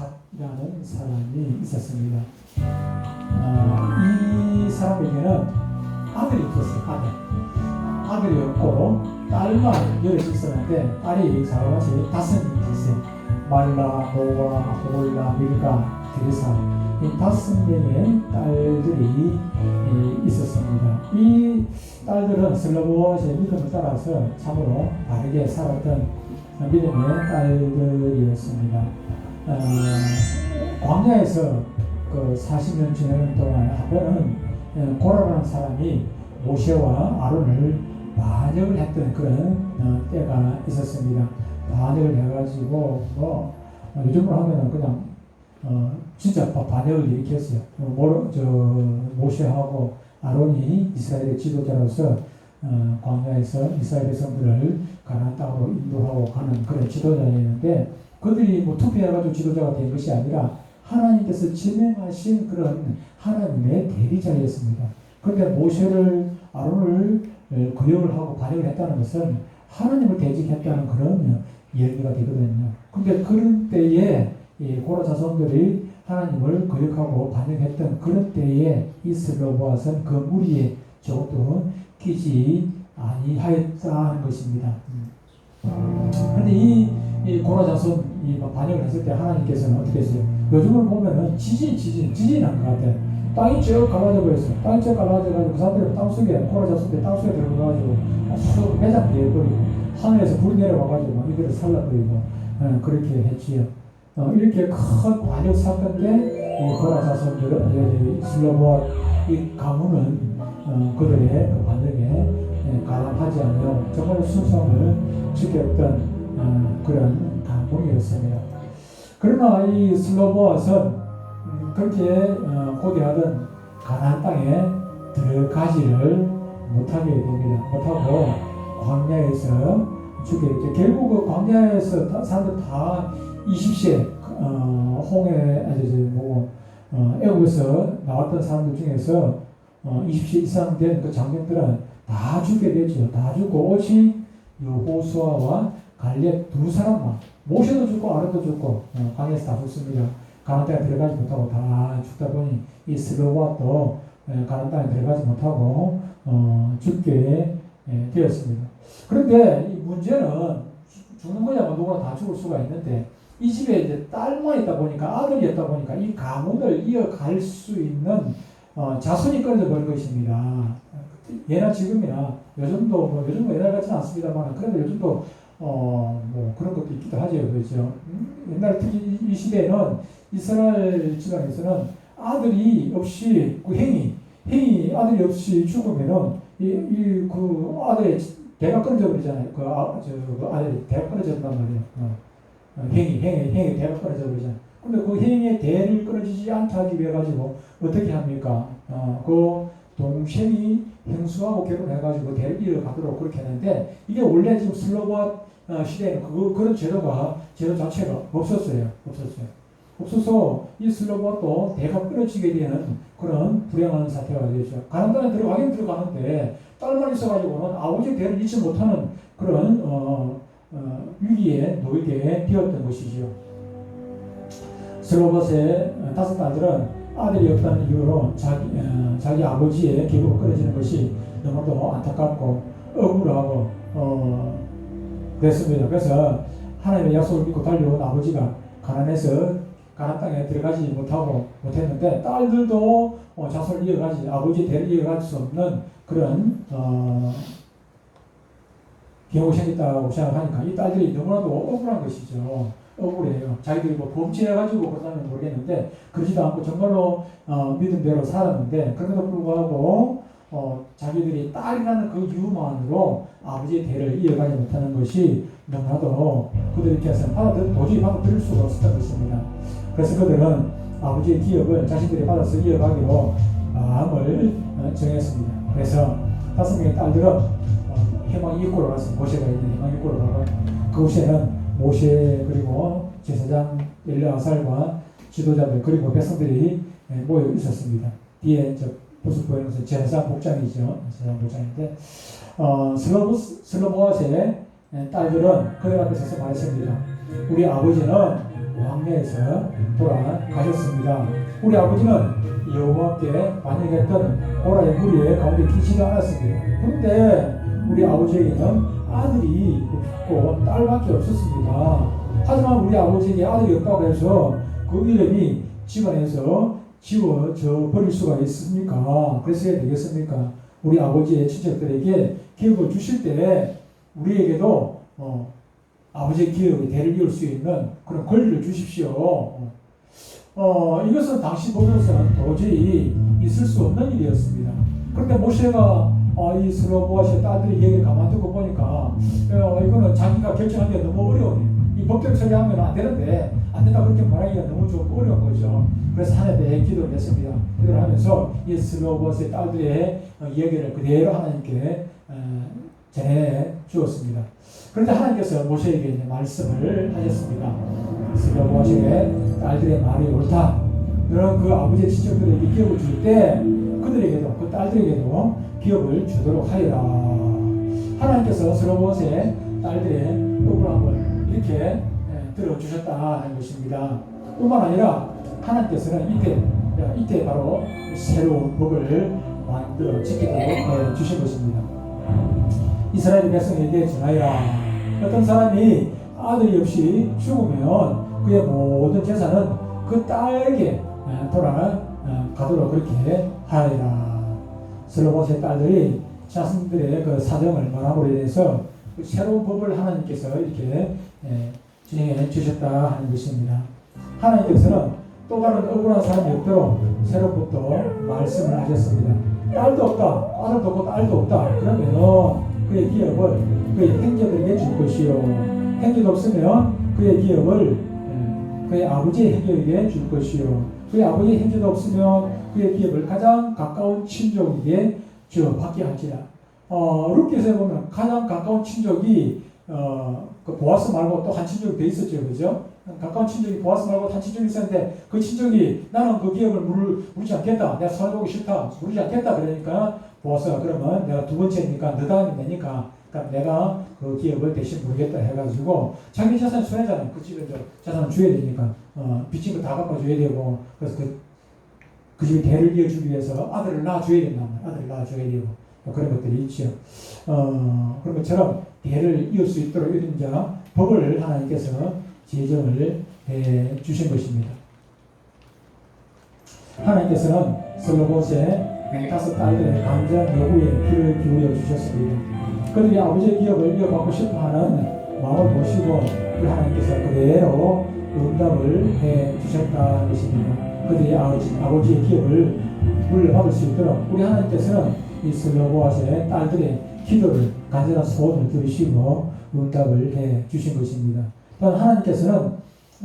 갓이라는 사람이 있었습니다. 어, 이 사람에게는 아들이 없었어요. 아들. 아들이 없고 딸만 여럿 있었는데 딸이 자그마치 다섯 명이 있었어요. 말라, 노아, 호라, 밀가, 드레사 이 다섯 명의 딸들이 이, 있었습니다. 이 딸들은 슬로보의 믿음을 따라서 참으로 바르게 살았던 믿음의 딸들이었습니다. 어, 광야에서 그 40년 지내는 동안 어, 고라라는 사람이 모세와 아론을 반역을 했던 그런 어, 때가 있었습니다. 반역을 해가지고 뭐 어, 요즘으로 하면은 그냥 어, 진짜 바- 반역을 일으켰어요. 어, 모, 저 모세하고 아론이 이스라엘의 지도자로서 어, 광야에서 이스라엘 백성들을 가나안 땅으로 인도하고 가는 그런 지도자였는데 그들이 뭐 투표해가지고 지도자가 된 것이 아니라 하나님께서 지명하신 그런 하나님의 대리자였습니다. 그런데 모세를 아론을 에, 거역을 하고 반역을 했다는 것은 하나님을 대직했다는 그런 이야기가 되거든요. 근데 그런 때에 이 고라 자손들이 하나님을 거역하고 반역했던 그런 때에 이 슬로보아선 그 무리에 저것도 끼지 아니하였다는 것입니다. 그런데 이, 이 고라 자손 이 반역을 했을 때 하나님께서는 어떻게 했어요? 요즘을 보면은 지진, 지진, 지진한 것 같아. 땅이 쭉 갈라져 버렸어. 땅이 쭉 갈라져가지고 그 사람들이 땅 속에, 고라 자손들이 땅속에 들어가가지고 쑥 매장되어버리고 하늘에서 불이 내려와가지고 막 이들을 살라버리고 어, 그렇게 했지요. 어, 이렇게 큰 반역 사건 때이 고라 자손들, 슬로보아 이 가문은 어, 그들의 그 반역에 예, 가담하지 않으려 정말 순성을 지켰던 어, 그런 가문이었습니다. 그러나 이 슬로보아선 음, 그렇게 어, 고대하던 가나안 땅에 들어가지를 못하게 됩니다. 못하고 광야에서 죽게 되죠. 결국 그 광야에서 다- 사람들 다 20세 어, 홍해 아니 저 뭐, 어, 애국에서 나왔던 사람들 중에서 어, 20세 이상 된 그 장병들은 다 죽게 되죠. 다 죽고 오직 여호수아와 갈렙 두 사람만 모세도 죽고 아론도 죽고 어, 광야에서 다 죽습니다. 가나안 땅에 들어가지 못하고 다 죽다 보니 이 스로바도 가나안 땅에 들어가지 못하고 어, 죽게 예, 되었습니다. 그런데 이 문제는 죽- 죽는 뭐 누구나 다 죽을 수가 있는데 이 집에 이제 딸만 있다 보니까 아들이었다 보니까 이 가문을 이어갈 수 있는 어, 자손이 끊어져 버린 것입니다. 예나 지금이나 요즘도 뭐 요즘 뭐 옛날 같지는 않습니다만 그래도 요즘도 어 뭐 그런 것도 있기도 하죠, 그렇죠. 음, 옛날 특히 이- 이 시대에는 이스라엘 지방에서는 아들이 없이 그 행위 행위 아들이 없이 죽으면은 이그 아들의 대가 끊어져 버리잖아요. 그, 아, 저, 그 아들이 대가 끊어져 버린단 말이에요. 어. 어, 행위 행위 행위 대가 끊어져 버리잖아요. 근데 그 행위의 대를 끊어지지 않게 하기 위해 가지고 어떻게 합니까? 어, 그 동생이 형수하고 결혼해가지고 대를 이어가도록 그렇게 했는데 이게 원래 지금 슬로바 어, 시대에는 그, 그런 제도가 제도 자체가 없었어요. 없었어요. 없어서 이 슬로바도 대가 끊어지게 되는 그런 불행한 사태가 되죠. 데는 들어가긴 들어가는데 딸만 있어가지고는 아버지 대를 잊지 못하는 그런 어, 어, 위기에 놓이게 되었던 것이죠. 슬로바스의 다섯 딸들은 아들이 없다는 이유로 자기, 어, 자기 아버지의 계급을 끊어지는 것이 너무도 안타깝고 억울하고 어, 그랬습니다. 그래서 하나님의 약속을 믿고 달려온 아버지가 가난해서 가나안 땅에 들어가지 못하고 못했는데 딸들도 어, 자손을 이어가지 아버지 대를 이어갈 수 없는 그런 어, 경우 생겼다고 생각하니까 이 딸들이 너무나도 억울한 것이죠. 억울해요. 자기들이 뭐 범죄해가지고 그러다면 모르겠는데 그러지도 않고 정말로 어, 믿음대로 살았는데 그럼에도 불구하고 어, 자기들이 딸이라는 그 이유만으로 아버지의 대를 이어가지 못하는 것이 너무나도 그들 입장에서는 받아들, 도저히 받아들일 수가 없었던 것입니다. 그래서 그들은 아버지의 기업을 자신들이 받아서 이어가기로 마음을 어, 정했습니다. 그래서 다섯 명의 딸들은 어, 해방 입구로 가서 모세가 있는 해방 입구로 가고 그곳에는 모세 그리고 제사장 엘르아살과 지도자들 그리고 백성들이 예, 모여 있었습니다. 뒤에 저 모습 보이는 것은 제사장 복장이죠. 제사장 복장인데 어, 슬로보 슬로보아스의 딸들은 그들 앞에 서서 말했습니다. 우리 아버지는 왕래에서 돌아가셨습니다. 우리 아버지는 여호와께 반역했던 고라의 무리의 가운데 계시지 않았습니다. 그런데 우리 아버지에게는 아들이 없고 딸밖에 없었습니다. 하지만 우리 아버지에게 아들이 없다고 해서 그 이름이 집안에서 지워져 버릴 수가 있습니까? 그랬어야 되겠습니까? 우리 아버지의 친척들에게 기업을 주실 때 우리에게도 어, 아버지의 기업의 대를 이을 수 있는 그런 권리를 주십시오. 어, 이것은 당시 보면서는 도저히 있을 수 없는 일이었습니다. 그런데 모세가 어, 이 스로보아시의 딸들이 얘기를 가만 두고 보니까 어, 이거는 자기가 결정하기가 너무 어려워요. 이 법적 처리하면 안 되는데 안 된다 그렇게 말하기가 너무 좀 어려운 거죠. 그래서 하나님께 기도를 했습니다. 기도를 하면서 이 스로보아시의 딸들의 어, 이야기를 그대로 하나님께 어, 전해 주었습니다. 그런데 하나님께서 모세에게 말씀을 하셨습니다. 스로보아시의 딸들의 말이 옳다. 너는 그 아버지의 친척들에게 기업을 줄 때 그들에게도 그 딸들에게도 기업을 주도록 하리라. 하나님께서 스로봇의 딸들의 억울함을 이렇게 예, 들어주셨다는 것입니다. 뿐만 아니라 하나님께서는 이때 이때 바로 새로운 법을 만들어 지키도록 해 주신 것입니다. 이스라엘 백성에게 전하여 어떤 사람이 아들이 없이 죽으면 그의 모든 재산은 그 딸에게 돌아가도록 그렇게 하리라. 슬로봇의 딸들이 자신들의 그 사정을 말함으로 인해서 그 새로운 법을 하나님께서 이렇게 진행해 주셨다 하는 것입니다. 하나님께서는 또 다른 억울한 사람이 없도록 법도 말씀을 하셨습니다. 딸도 없다, 아들도 없고 딸도 없다. 그러면 그의 기업을 그의 행자들에게 줄 것이요. 행자도 없으면 그의 기업을 그의 아버지의 행자에게 줄 것이요. 그의 아버지의 행주도 없으면 그의 기업을 가장 가까운 친족에게 주 받게 할지라. 어, 룻기서에 보면 가장 가까운 친족이 어, 그 보아스 말고 또 한 친족이 돼 있었죠, 그죠? 가까운 친족이 보아스 말고 한 친족이 있었는데 그 친족이 나는 그 기업을 물, 물지 않겠다. 내가 손해보기 싫다. 물지 않겠다. 그러니까 보아스가 그러면 내가 두 번째니까 너 다음이 되니까 그러니까 내가 그 기업을 대신 물겠다 해가지고 자기 자산 손해잖아요. 그 집에 자산을 줘야 되니까 어, 빚진 거 다 갚아줘야 되고 그래서 그, 그 집에 대를 이어주기 위해서 아들을 낳아줘야 된다. 아들을 낳아줘야 되고 뭐 그런 것들이 있죠. 어, 그런 것처럼 대를 이을 수 있도록 이런 자 법을 하나님께서 제정을 해 주신 것입니다. 하나님께서는 솔로몬의 다섯 딸들의 간절 요구에 귀를 기울여 주셨습니다. 그들이 아버지의 기업을 이어받고 싶어하는 마음을 보시고 우리 하나님께서 그대로 응답을 해 주셨다는 것입니다. 그들이 아버지, 아버지의 기업을 물려받을 수 있도록 우리 하나님께서는 이 슬로보아스의 딸들의 기도를 간절한 소원을 들으시고 응답을 해 주신 것입니다. 또한 하나님께서는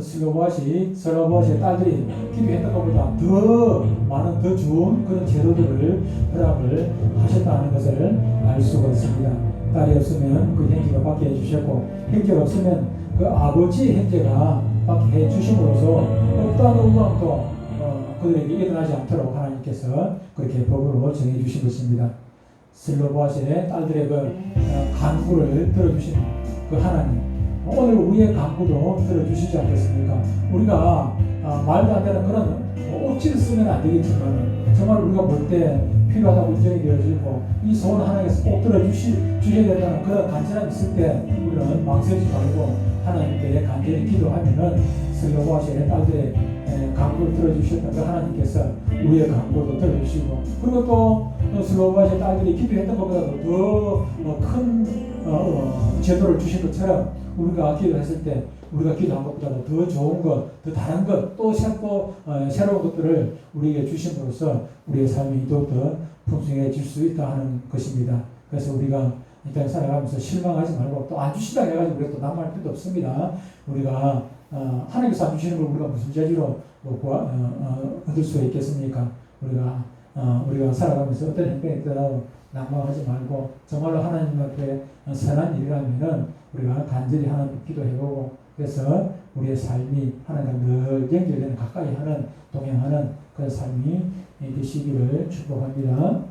슬로보아시, 슬로보아시의 딸들이 기도했던 것보다 더 많은 더 좋은 그런 제도들을 허락을 하셨다는 것을 알 수가 있습니다. 딸이 없으면 그 형제가 받게 해주셨고 형제가 없으면 그 아버지의 형제가 받게 해주심으로써 어떠한 우방도 어, 그들에게 일어나지 않도록 하나님께서 그렇게 법으로 정해주신 것입니다. 슬로보아시의 딸들의 그 어, 간구를 들어주신 그 하나님 오늘 우리의 강구도 들어주시지 않겠습니까? 우리가 아, 말도 안 되는 그런 억지를 쓰면 안 되겠지만 정말 우리가 볼 때 필요하다고 인정이 되어지고 이 소원 하나님께서 꼭 들어주시, 주셔야 된다는 그런 간절함이 있을 때 우리는 망설이지 말고 하나님께 간절히 기도하면은 슬로바시의 딸들의 강구를 들어주셨던 그 하나님께서 우리의 강구도 들어주시고 그리고 또 슬로바시의 딸들이 기도했던 것보다도 더큰 어, 어, 제도를 주신 것처럼 우리가 기도했을 때 우리가 기도한 것보다 더 좋은 것, 더 다른 것, 또 새로 어, 새로운 것들을 우리에게 주심으로써 우리의 삶이 더욱더 풍성해질 수 있다 하는 것입니다. 그래서 우리가 이 땅에 살아가면서 실망하지 말고 또 안 주신다 해가지고 우리가 또 남할 필요 없습니다. 우리가 어, 하나님께서 안 주시는 걸 우리가 무슨 재주로 뭐 구하, 어, 어, 얻을 수 있겠습니까? 우리가 어, 우리가 살아가면서 어떤 행동이 있더라도 낭망하지 말고 정말로 하나님 앞에 선한 일이라면은 우리가 간절히 하나님 기도해보고 그래서 우리의 삶이 하나님과 늘 연결되는 가까이 하는 동행하는 그런 삶이 되시기를 축복합니다.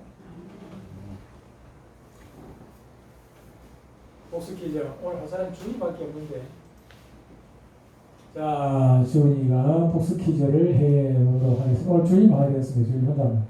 복수 기죠. 오늘 한 사람 주의밖에 없는데 자, 주은이가 복수 퀴즈를 해 보도록 하겠습니다. 오늘 주인이 많이 되었습니다. 주인 혼자.